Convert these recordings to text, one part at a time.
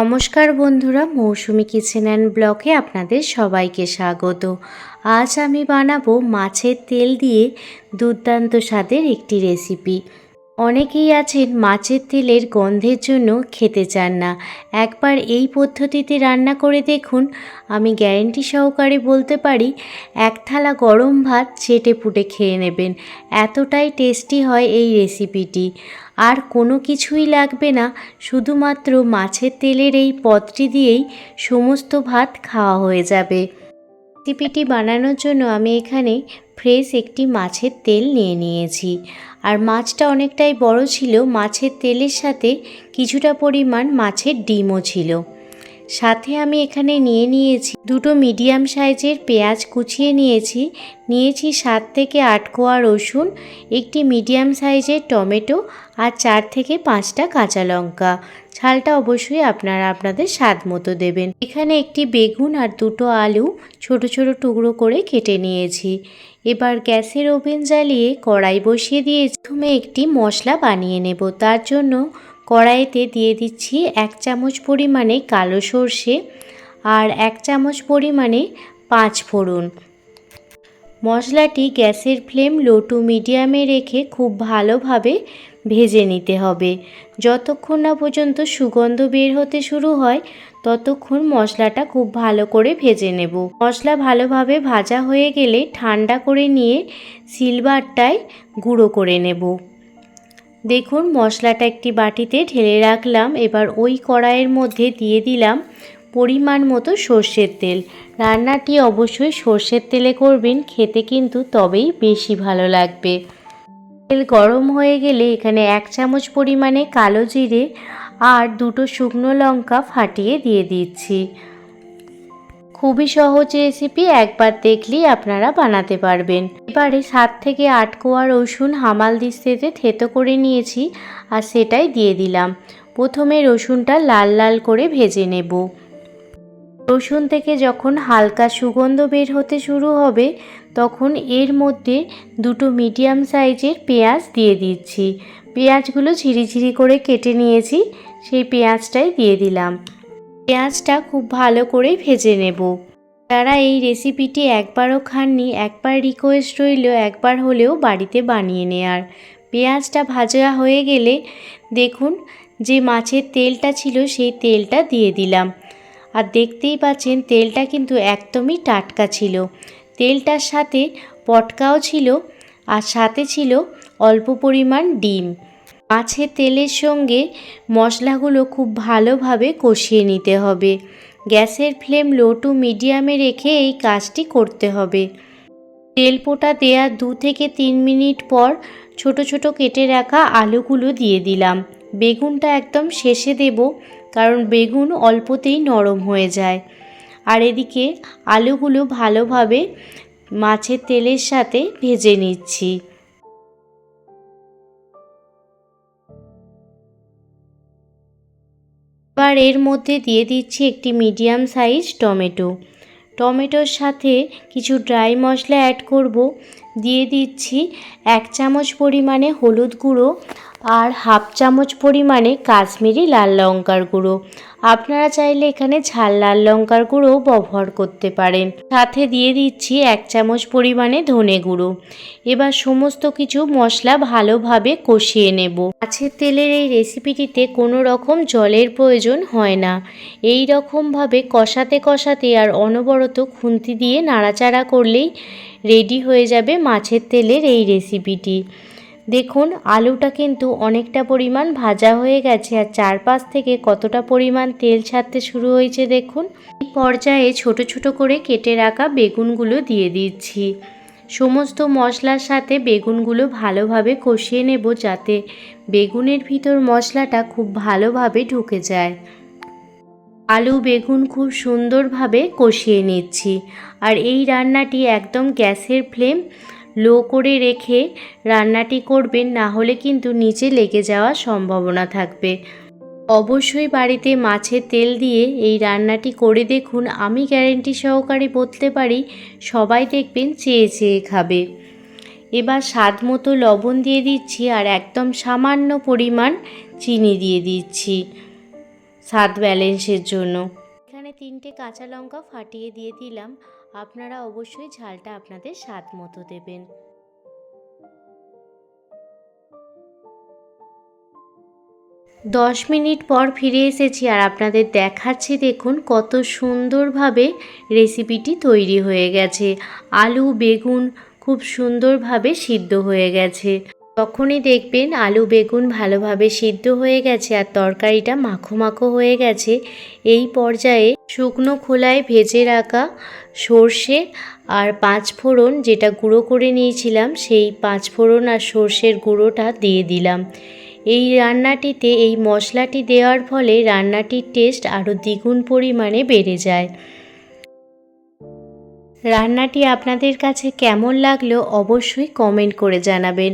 নমস্কার বন্ধুরা, মৌসুমি kitchen and ব্লকে আপনাদের সবাইকে স্বাগত। আজ আমি বানাবো মাছের তেল দিয়ে দুর্দান্ত স্বাদের একটি রেসিপি। অনেকেই আছেন মাছের তেলের গন্ধের জন্য খেতে চান না। একবার এই পদ্ধতিতে রান্না করে দেখুন। আমি গ্যারেন্টি সহকারে বলতে পারি, এক থালা গরম ভাত চেটে পুটে খেয়ে নেবেন। এতটাই টেস্টি হয় এই রেসিপিটি। আর কোনো কিছুই লাগবে না, শুধুমাত্র মাছের তেলের এই পদটি দিয়েই সমস্ত ভাত খাওয়া হয়ে যাবে। রেসিপিটি বানানোর জন্য আমি এখানে ফ্রেশ একটি মাছের তেল নিয়ে নিয়েছি। আর মাছটা অনেকটাই বড় ছিল, মাছের তেলের সাথে কিছুটা পরিমাণ মাছের ডিমও ছিল। সাথে আমি এখানে নিয়ে নিয়েছি দুটো মিডিয়াম সাইজের পেঁয়াজ কুচিয়ে নিয়েছি। নিয়েছি সাত থেকে আট কোয়া রসুন, একটি মিডিয়াম সাইজের টমেটো আর চার থেকে পাঁচটা কাঁচা লঙ্কা। ঝালটা অবশ্যই আপনারা আপনাদের স্বাদ মতো দেবেন। এখানে একটি বেগুন আর দুটো আলু ছোট ছোট টুকরো করে কেটে নিয়েছি। এবার গ্যাসের ওভেন জ্বালিয়ে কড়াই বসিয়ে দিয়ে প্রথমে একটি মশলা বানিয়ে নেব। তার জন্য কড়াইতে দিয়ে দিচ্ছি এক চামচ পরিমাণে কালো সর্ষে আর এক চামচ পরিমাণে পাঁচ ফোড়ন। মশলাটি গ্যাসের ফ্লেম লো টু মিডিয়ামে রেখে খুব ভালোভাবে ভেজে নিতে হবে। যতক্ষণ না পর্যন্ত সুগন্ধ বের হতে শুরু হয়, ততক্ষণ মশলাটা খুব ভালো করে ভেজে নেব। মশলা ভালোভাবে ভাজা হয়ে গেলে ঠান্ডা করে নিয়ে সিলভারটায় গুঁড়ো করে নেব। দেখুন, মশলাটা একটি বাটিতে ঢেলে রাখলাম। এবার ওই কড়াইয়ের মধ্যে দিয়ে দিলাম পরিমাণ মতো সর্ষের তেল। রান্নাটি অবশ্যই সর্ষের তেলে করবেন, খেতে কিন্তু তবেই বেশি ভালো লাগবে। তেল গরম হয়ে গেলে এখানে এক চামচ পরিমাণে কালো জিরে আর দুটো শুকনো লঙ্কা ফাটিয়ে দিয়ে দিচ্ছি। খুবই সহজ রেসিপি একবার দেখলেই আপনারা বানাতে পারবেন। এবারে সাত থেকে আট কোয়া রসুন হামাল দিস্তেতে থেতো করে নিয়েছি আর সেটাই দিয়ে দিলাম। প্রথমে রসুনটা লাল লাল করে ভেজে নেব। রসুন থেকে যখন হালকা সুগন্ধ বের হতে শুরু হবে, তখন এর মধ্যে দুটো মিডিয়াম সাইজের পেঁয়াজ দিয়ে দিচ্ছি। পেঁয়াজগুলো ঝিরিঝিরি করে কেটে নিয়েছি, সেই পেঁয়াজটাই দিয়ে দিলাম। পেঁয়াজটা খুব ভালো করে ভেজে নেব। যারা এই রেসিপিটি একবারও খাননি, একবার রিকোয়েস্ট রইল, একবার হলেও বাড়িতে বানিয়ে নেয়ার। পেঁয়াজটা ভাজা হয়ে গেলে দেখুন যে মাছের তেলটা ছিল সেই তেলটা দিয়ে দিলাম। আর দেখতেই পাচ্ছেন তেলটা কিন্তু একদমই টাটকা ছিল। তেলটার সাথে পটকাও ছিল আর সাথে ছিল অল্প পরিমাণ ডিম। মাছের তেলের সঙ্গে মশলাগুলো খুব ভালোভাবে কষিয়ে নিতে হবে। গ্যাসের ফ্লেম লো টু মিডিয়ামে রেখে এই কাজটি করতে হবে। তেল পোটা দেওয়ার দু থেকে তিন মিনিট পর ছোট ছোট কেটে রাখা আলুগুলো দিয়ে দিলাম। বেগুনটা একদম শেষে দেব, কারণ বেগুন অল্পতেই নরম হয়ে যায়। আর এদিকে আলুগুলো ভালোভাবে মাছের তেলের সাথে ভেজে নিচ্ছি। এবার এর মধ্যে দিয়ে দিচ্ছি একটি মিডিয়াম সাইজ টমেটো। টমেটোর সাথে কিছু ড্রাই মশলা অ্যাড করব। দিয়ে দিচ্ছি এক চামচ পরিমাণে হলুদ গুঁড়ো আর হাফ চামচ পরিমাণে কাশ্মীরি লাল লঙ্কার গুঁড়ো। আপনারা চাইলে এখানে ঝাল লাল লঙ্কার গুঁড়োও ব্যবহার করতে পারেন। সাথে দিয়ে দিচ্ছি এক চামচ পরিমাণে ধনে গুঁড়ো। এবার সমস্ত কিছু মশলা ভালোভাবে কষিয়ে নেব। মাছের তেলের এই রেসিপিটিতে কোনো রকম জলের প্রয়োজন হয় না। এই রকমভাবে কষাতে কষাতে আর অনবরত খুন্তি দিয়ে নাড়াচাড়া করলেই রেডি হয়ে যাবে মাছের তেলের এই রেসিপিটি দেখুন, আলুটা কিন্তু অনেকটা পরিমাণ ভাজা হয়ে গেছে আর চারপাশ থেকে কতটা পরিমাণ তেল ছাড়তে শুরু হয়েছে দেখুন। এই পর্যায়ে ছোট ছোট করে কেটে রাখা বেগুনগুলো দিয়ে দিচ্ছি। সমস্ত মশলার সাথে বেগুনগুলো ভালোভাবে কষিয়ে নেব যাতে বেগুনের ভিতর মশলাটা খুব ভালোভাবে ঢুকে যায়। আলু বেগুন খুব সুন্দরভাবে কষিয়ে নিচ্ছি। আর এই রান্নাটি একদম গ্যাসের ফ্লেম লো করে রেখে রান্নাটি করবেন, না হলে কিন্তু নিচে লেগে যাওয়ার সম্ভাবনা থাকবে। অবশ্যই বাড়িতে মাছের তেল দিয়ে এই রান্নাটি করে দেখুন। আমি গ্যারেন্টি সহকারে বলতে পারি, সবাই দেখবেন চেয়ে চেয়ে খাবে। এবার স্বাদ মতো লবণ দিয়ে দিচ্ছি আর একদম সামান্য পরিমাণ চিনি দিয়ে দিচ্ছি। স্বাদ ব্যালেন্সের জন্য। এখানে তিনটে কাঁচা লঙ্কা ফাটিয়ে দিয়ে দিলাম। আপনারা অবশ্যই ঝালটা আপনাদের স্বাদ মতো দেবেন। দশ মিনিট পর ফিরে এসেছি আর আপনাদের দেখাচ্ছি দেখুন কত সুন্দরভাবে রেসিপিটি তৈরি হয়ে গেছে। আলু, বেগুন খুব সুন্দরভাবে সিদ্ধ হয়ে গেছে। তখনই দেখবেন আলু বেগুন ভালোভাবে সিদ্ধ হয়ে গেছে আর তরকারিটা মাখো মাখো হয়ে গেছে। এই পর্যায়ে শুকনো খোলায় ভেজে রাখা সর্ষে আর পাঁচ ফোড়ন যেটা গুঁড়ো করে নিয়েছিলাম, সেই পাঁচ ফোড়ন আর সর্ষের গুঁড়োটা দিয়ে দিলাম। এই রান্নাটিতে এই মশলাটি দেওয়ার ফলে রান্নাটির টেস্ট আরও দ্বিগুণ পরিমাণে বেড়ে যায়। রান্নাটি আপনাদের কাছে কেমন লাগল অবশ্যই কমেন্ট করে জানাবেন।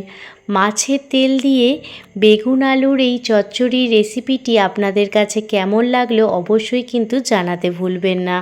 মাছের তেল দিয়ে বেগুন আলুর এই চচ্চড়ি রেসিপিটি আপনাদের কাছে কেমন লাগল অবশ্যই কিন্তু জানাতে ভুলবেন না।